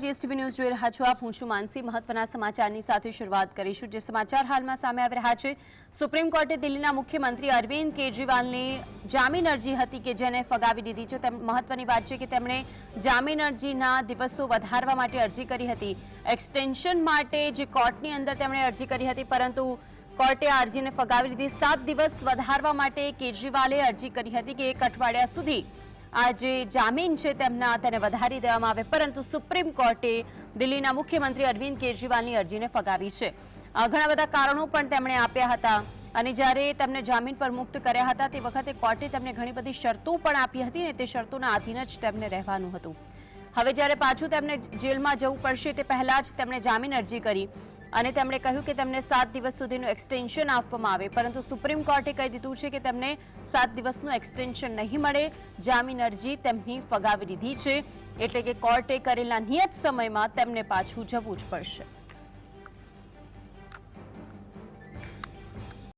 GSTV news જોઈ રહ્યા છો આપ. હું છું માનસી. મહત્વના સમાચારની સાથે શરૂઆત કરીશું, જે સમાચાર હાલમાં સામે આવી રહ્યા છે. સુપ્રીમ કોર્ટે દિલ્હીના મુખ્યમંત્રી અરવિંદ કેજરીવાલની જામીન અરજી હતી કે જેને ફગાવી દીધી છે. તેમ મહત્વની વાત છે કે તેમણે જામીન અરજીના દિવસો વધારવા માટે અરજી કરી હતી. એક્સટેન્શન માટે જે કોર્ટની અંદર તેમણે અરજી કરી હતી, પરંતુ કોર્ટે આ અરજીને ફગાવી દીધી. સાત દિવસ વધારવા માટે કેજરીવાલે અરજી કરી હતી કે એક અઠવાડિયા સુધી આ જે જામીન છે તેમના, તેને વધારી દેવામાં આવે. પરંતુ સુપ્રીમ કોર્ટે દિલ્હીના મુખ્યમંત્રી અરવિંદ કેજરીવાલની અરજીને ફગાવી છે. ઘણા બધા કારણો પણ તેમણે આપ્યા હતા. અને જ્યારે તેમને જામીન પર મુક્ત કર્યા હતા, તે વખતે કોર્ટે તેમને ઘણી બધી શરતો પણ આપી હતી ને તે શરતોના આધીન જ તેમને રહેવાનું હતું. હવે જ્યારે પાછું તેમને જેલમાં જવું પડશે, તે પહેલાં જ તેમણે જામીન અરજી કરી. અને તેમણે કહ્યું કે તેમને સાત દિવસ સુધીનું એક્સટેન્શન આપવામાં આવે. પરંતુ સુપ્રીમ કોર્ટે કહી દીધું છે કે તેમને સાત દિવસનું એક્સટેન્શન નહીં મળે. જામીન અરજી તેમની ફગાવી દીધી છે. એટલે કે કોર્ટે કરેલા નિયત સમયમાં તેમને પાછું જવું જ પડશે.